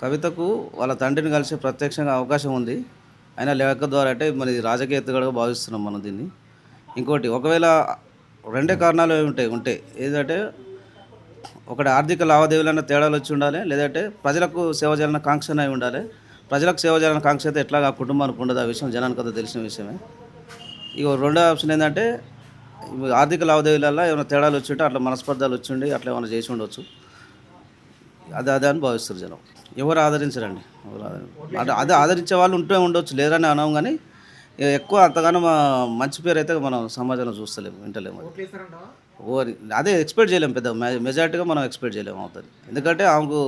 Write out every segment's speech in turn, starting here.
కవితకు వాళ్ళ తండ్రిని కలిసే ప్రత్యక్షంగా అవకాశం ఉంది. అయినా లేఖ ద్వారా అంటే మరి రాజకీయ ఎత్తుగడగా భావిస్తున్నాం మనం దీన్ని. ఇంకోటి ఒకవేళ రెండే కారణాలు ఉంటాయి? ఉంటే ఏదంటే ఒకటి ఆర్థిక లావాదేవీలన్న తేడాలు వచ్చి ఉండాలి లేదంటే ప్రజలకు సేవ చేయాలన్న కాంక్ష అయి ఉండాలి. ప్రజలకు సేవ చేయాలన్న కాంక్ష అయితే ఎట్లాగా కుటుంబానికి ఉండదు ఆ విషయం జనానికి అంతా తెలిసిన విషయమే. ఇక రెండో ఆప్షన్ ఏంటంటే ఆర్థిక లావాదేవీలలో ఏమైనా తేడాలు వచ్చి ఉంటే అట్లా మనస్పర్ధాలు వచ్చి ఉండి అట్లా ఏమైనా చేసి ఉండొచ్చు. అదే అదే అని భావిస్తారు జనం. ఎవరు ఆదరించరండి? ఎవరు ఆదరించరు అంటే అదే ఆదరించే వాళ్ళు ఉంటే ఉండొచ్చు లేరని అనం కానీ ఎక్కువ అంతగానో మా మంచి పేరు అయితే మనం సమాజంలో చూస్తలేము వింటలేము. ఓరి అదే ఎక్స్పెక్ట్ చేయలేము పెద్ద మెజారిటీగా మనం ఎక్స్పెక్ట్ చేయలేము అవుతుంది. ఎందుకంటే ఆమెకు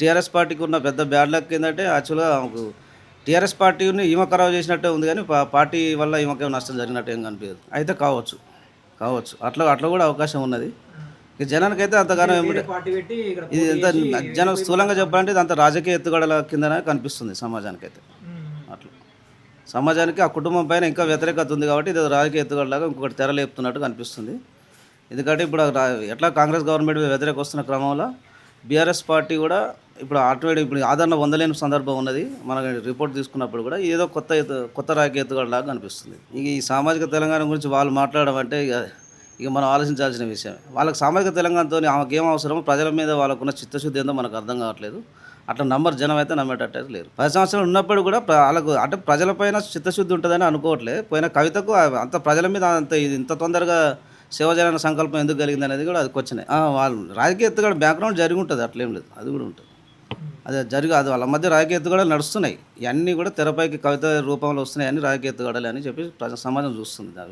టీఆర్ఎస్ పార్టీకి ఉన్న పెద్ద బ్యాడ్ లక్ ఏంటంటే యాక్చువల్గా ఆమెకు టీఆర్ఎస్ పార్టీని ఈమె ఖరాబ్ చేసినట్టే ఉంది కానీ పార్టీ వల్ల ఈమెకేం నష్టం జరిగినట్టు ఏం కనిపించదు. అయితే కావచ్చు కావచ్చు. అట్లా అట్లా కూడా అవకాశం ఉన్నది. ఇక అంతగానో పార్టీ పెట్టి ఇక్కడ ఇది ఎంత జనం స్థూలంగా చెప్పాలంటే ఇది అంత రాజకీయ ఎత్తుగడల కిందనే కనిపిస్తుంది సమాజానికి అయితే అట్లా. సమాజానికి ఆ కుటుంబం పైన ఇంకా వ్యతిరేకత ఉంది కాబట్టి ఇది రాజకీయ ఎత్తుగడలాగా ఇంకొకటి తెరలేపుతున్నట్టు కనిపిస్తుంది. ఎందుకంటే ఇప్పుడు ఎట్లా కాంగ్రెస్ గవర్నమెంట్ వ్యతిరేక వస్తున్న క్రమంలో బీఆర్ఎస్ పార్టీ కూడా ఇప్పుడు ఆటోమేటిక్ ఇప్పుడు ఆదరణ పొందలేని సందర్భం ఉన్నది. మన రిపోర్ట్ తీసుకున్నప్పుడు కూడా ఏదో కొత్త కొత్త రాజకీయ ఎత్తుగడలాగా కనిపిస్తుంది. ఇక ఈ సామాజిక తెలంగాణ గురించి వాళ్ళు మాట్లాడడం అంటే ఇక మనం ఆలోచించాల్సిన విషయం వాళ్ళకి సామాజిక తెలంగాణతో ఆమెకి ఏం అవసరమో ప్రజల మీద వాళ్ళకున్న చిత్తశుద్ధి ఏందో మనకు అర్థం కావట్లేదు. అట్లా నంబర్ జనం అయితే నమ్మేటట్టు అయితే లేరు. పది సంవత్సరాలు ఉన్నప్పుడు కూడా వాళ్ళకు అంటే ప్రజలపైన చిత్తశుద్ధి ఉంటుందని అనుకోవట్లేదు పోయిన కవితకు అంత ప్రజల మీద అంత ఇంత తొందరగా సేవ చేయాలన్న సంకల్పం ఎందుకు కలిగింది అనేది కూడా అది క్వశ్చనే. వాళ్ళు రాజకీయ ఎత్తుగడ బ్యాక్గ్రౌండ్ జరిగి ఉంటుంది అట్లేం లేదు. అది కూడా ఉంటుంది. అదే జరిగి అది వాళ్ళ మధ్య రాజకీయ ఎత్తుగడలు నడుస్తున్నాయి. ఇవన్నీ కూడా తెరపైకి కవిత రూపంలో వస్తున్నాయి అని రాజకీయ ఎత్తుగడలు అని చెప్పి ప్రజా సమాజం చూస్తుంది దాని